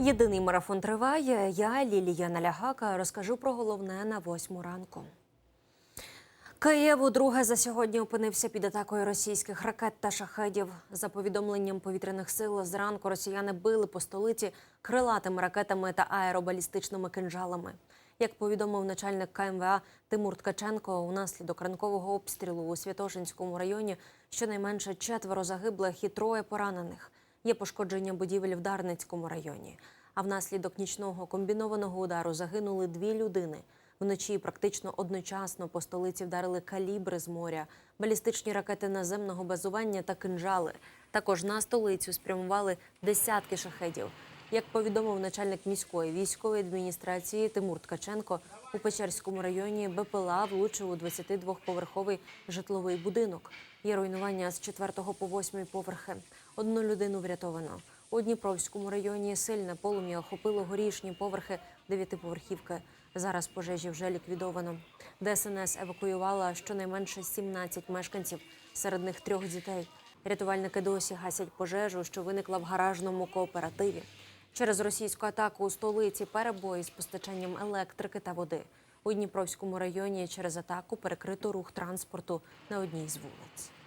Єдиний марафон триває. Я Лілія Налягака розкажу про головне на восьму ранку. Київ удруге за сьогодні опинився під атакою російських ракет та шахедів. За повідомленням повітряних сил, зранку росіяни били по столиці крилатими ракетами та аеробалістичними кинжалами. Як повідомив начальник КМВА Тимур Ткаченко, унаслідок ранкового обстрілу у Святошинському районі щонайменше четверо загиблих і троє поранених. Є пошкодження будівель в Дарницькому районі. А внаслідок нічного комбінованого удару загинули дві людини. Вночі практично одночасно по столиці вдарили калібри з моря, балістичні ракети наземного базування та кинжали. Також на столицю спрямували десятки шахедів. Як повідомив начальник міської військової адміністрації Тимур Ткаченко, у Печерському районі БПЛА влучив у 22-поверховий житловий будинок. Є руйнування з 4 по 8 поверхи. Одну людину врятовано. У Дніпровському районі сильне полум'я охопило горішні поверхи дев'ятиповерхівки. Зараз пожежі вже ліквідовано. ДСНС евакуювала щонайменше 17 мешканців, серед них трьох дітей. Рятувальники досі гасять пожежу, що виникла в гаражному кооперативі. Через російську атаку у столиці перебої з постачанням електрики та води. У Дніпровському районі через атаку перекрито рух транспорту на одній з вулиць.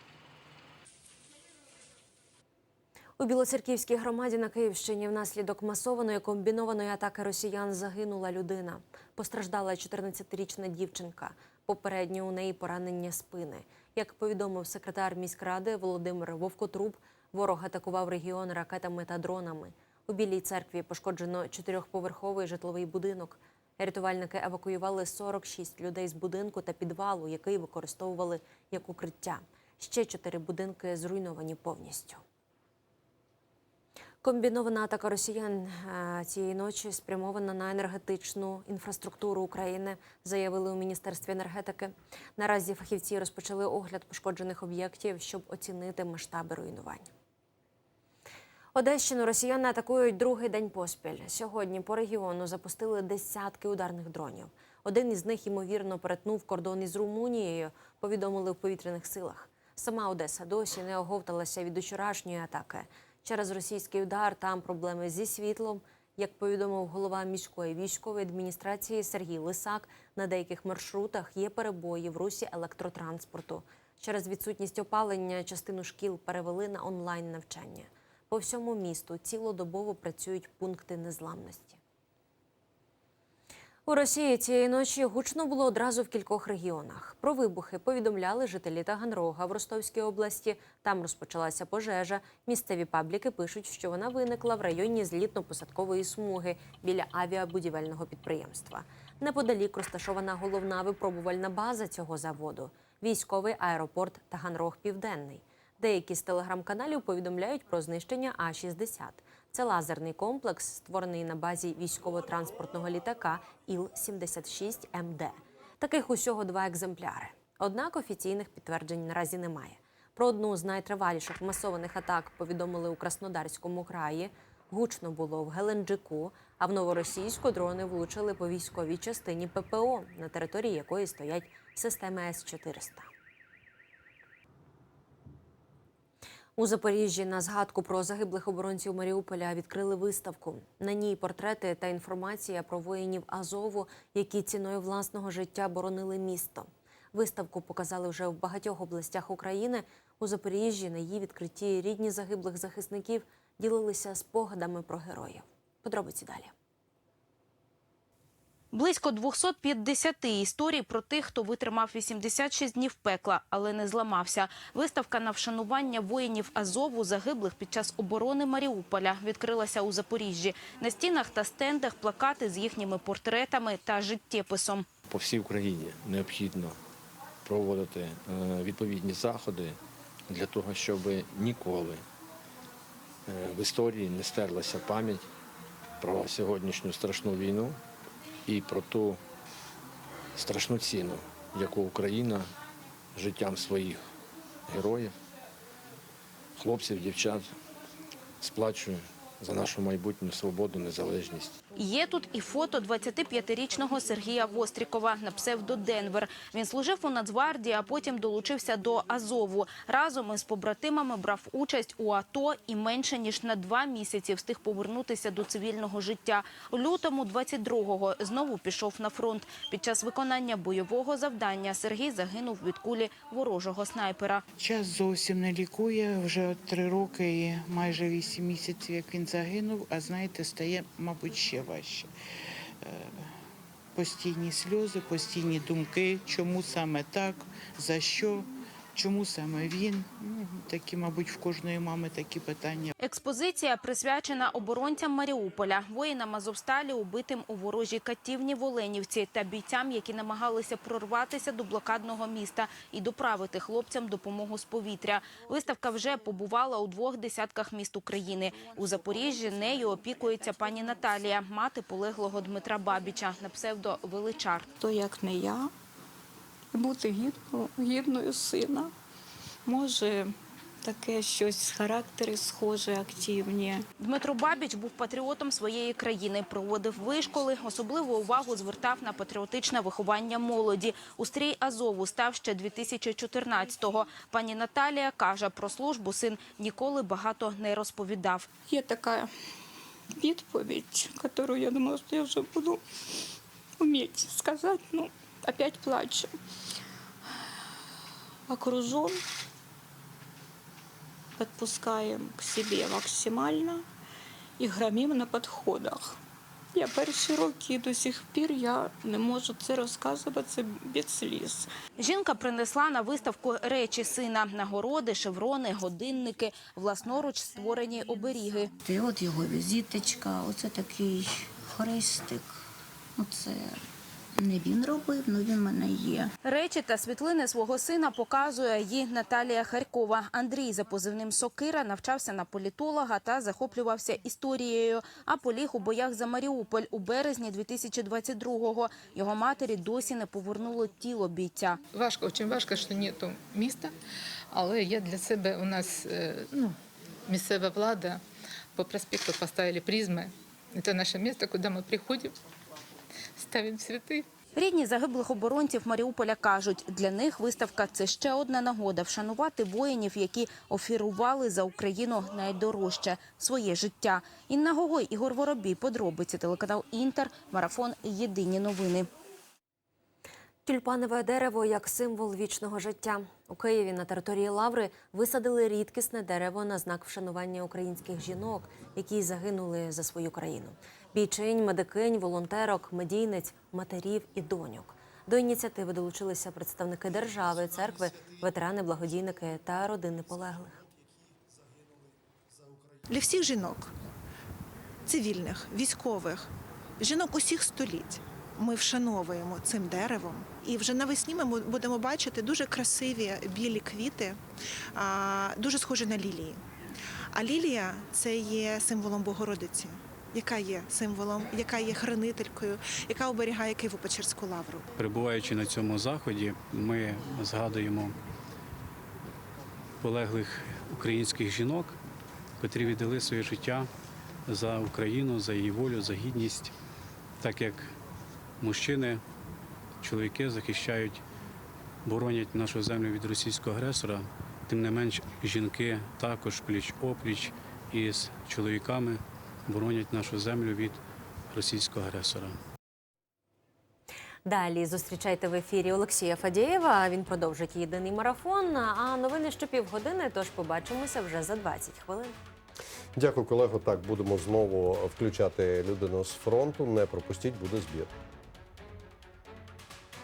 У Білоцерківській громаді на Київщині внаслідок масованої комбінованої атаки росіян загинула людина. Постраждала 14-річна дівчинка. Попередньо у неї поранення спини. Як повідомив секретар міськради Володимир Вовкотруб, ворог атакував регіон ракетами та дронами. У Білій церкві пошкоджено чотирьохповерховий житловий будинок. Рятувальники евакуювали 46 людей з будинку та підвалу, який використовували як укриття. Ще чотири будинки зруйновані повністю. Комбінована атака росіян е, цієї ночі спрямована на енергетичну інфраструктуру України, заявили у міністерстві енергетики. Наразі фахівці розпочали огляд пошкоджених об'єктів, щоб оцінити масштаби руйнувань. Одещину росіяни атакують другий день поспіль. Сьогодні по регіону запустили десятки ударних дронів. Один із них ймовірно перетнув кордон із Румунією. Повідомили в повітряних силах. Сама Одеса досі не оговталася від учорашньої атаки. Через російський удар там проблеми зі світлом. Як повідомив голова міської військової адміністрації Сергій Лисак, на деяких маршрутах є перебої в русі електротранспорту. Через відсутність опалення частину шкіл перевели на онлайн навчання. По всьому місту цілодобово працюють пункти незламності. У Росії цієї ночі гучно було одразу в кількох регіонах. Про вибухи повідомляли жителі Таганрога в Ростовській області. Там розпочалася пожежа. Місцеві пабліки пишуть, що вона виникла в районі злітно-посадкової смуги біля авіабудівельного підприємства. Неподалік розташована головна випробувальна база цього заводу військовий аеропорт Таганрог Південний. Деякі з телеграм-каналів повідомляють про знищення А-60. Це лазерний комплекс, створений на базі військово-транспортного літака Іл-76МД. Таких усього два екземпляри. Однак офіційних підтверджень наразі немає. Про одну з найтриваліших масованих атак повідомили у Краснодарському краї. Гучно було в Геленджику, а в новоросійську дрони влучили по військовій частині ППО, на території якої стоять системи С-400. У Запоріжжі на згадку про загиблих оборонців Маріуполя відкрили виставку. На ній портрети та інформація про воїнів Азову, які ціною власного життя боронили місто. Виставку показали вже в багатьох областях України. У Запоріжжі на її відкритті рідні загиблих захисників ділилися спогадами про героїв. Подробиці далі. Близько 250 історій про тих, хто витримав 86 днів пекла, але не зламався. Виставка на вшанування воїнів Азову, загиблих під час оборони Маріуполя, відкрилася у Запоріжжі. На стінах та стендах плакати з їхніми портретами та життєписом. По всій Україні необхідно проводити е, відповідні заходи для того, щоб ніколи е, в історії не стерлася пам'ять про сьогоднішню страшну війну і про ту страшну ціну, яку Україна життям своїх героїв, хлопців, дівчат сплачує за нашу майбутню свободу, незалежність. Є тут і фото 25-річного Сергія Вострікова на псевдо Денвер. Він служив у Нацгвардії, а потім долучився до Азову. Разом із побратимами брав участь у АТО і менше ніж на два місяці встиг повернутися до цивільного життя. У лютому 22-го знову пішов на фронт. Під час виконання бойового завдання Сергій загинув від кулі ворожого снайпера. Час зовсім не лікує. Вже три роки і майже вісім місяців, як він загинув. А знаєте, стає, мабуть, ще важче. Е, Постійні сльози, постійні думки, чому саме так, за що, чому саме він. Ну, такі, мабуть, в кожної мами такі питання. Експозиція присвячена оборонцям Маріуполя, воїнам Азовсталі, убитим у ворожій катівні в Оленівці та бійцям, які намагалися прорватися до блокадного міста і доправити хлопцям допомогу з повітря. Виставка вже побувала у двох десятках міст України. У Запоріжжі нею опікується пані Наталія, мати полеглого Дмитра Бабіча на псевдо Величар. то як не я, бути гідною, гідною сина. Може, таке щось характери схоже, активні. Дмитро Бабіч був патріотом своєї країни, проводив вишколи, особливу увагу звертав на патріотичне виховання молоді. У стрій Азову став ще 2014-го. Пані Наталія каже, про службу син ніколи багато не розповідав. Є така відповідь, яку я думала, що я вже буду вміти сказати, ну, опять плачу. Окружен, подпускаем к себе максимально і громим на підходах. Я перші роки до сих пір я не можу це розказувати це без сліз. Жінка принесла на виставку речі сина – нагороди, шеврони, годинники, власноруч створені оберіги. І от його візиточка, оце такий хрестик. Оце не він робив, але він в мене є. Речі та світлини свого сина показує їй Наталія Харькова. Андрій за позивним Сокира навчався на політолога та захоплювався історією, а поліг у боях за Маріуполь у березні 2022-го. Його матері досі не повернуло тіло бійця. Важко, дуже важко, що нету міста, але я для себе у нас е, ну, місцева влада по проспекту поставили призми. Це наше місце, куди ми приходимо, ставимо цвіти. Рідні загиблих оборонців Маріуполя кажуть, для них виставка – це ще одна нагода вшанувати воїнів, які офірували за Україну найдорожче – своє життя. Інна Гогой, Ігор Воробій, подробиці, телеканал «Інтер», марафон «Єдині новини». Тюльпанове дерево як символ вічного життя. У Києві на території Лаври висадили рідкісне дерево на знак вшанування українських жінок, які загинули за свою країну. Бійчинь, медикинь, волонтерок, медійниць, матерів і доньок. До ініціативи долучилися представники держави, церкви, ветерани, благодійники та родини полеглих. для всіх жінок, цивільних, військових, жінок усіх століть. Ми вшановуємо цим деревом, і вже навесні ми будемо бачити дуже красиві білі квіти, дуже схожі на лілії. А лілія це є символом Богородиці, яка є символом, яка є хранителькою, яка оберігає Києво-Печерську лавру. Перебуваючи на цьому заході, ми згадуємо полеглих українських жінок, котрі віддали своє життя за Україну, за її волю, за гідність, так як мужчини, чоловіки захищають, боронять нашу землю від російського агресора. Тим не менш, жінки також пліч-опліч із чоловіками боронять нашу землю від російського агресора. Далі зустрічайте в ефірі Олексія Фадєєва. Він продовжить єдиний марафон. А новини що півгодини. Тож побачимося вже за 20 хвилин. Дякую, колего. Так, будемо знову включати людину з фронту. Не пропустіть, буде збір.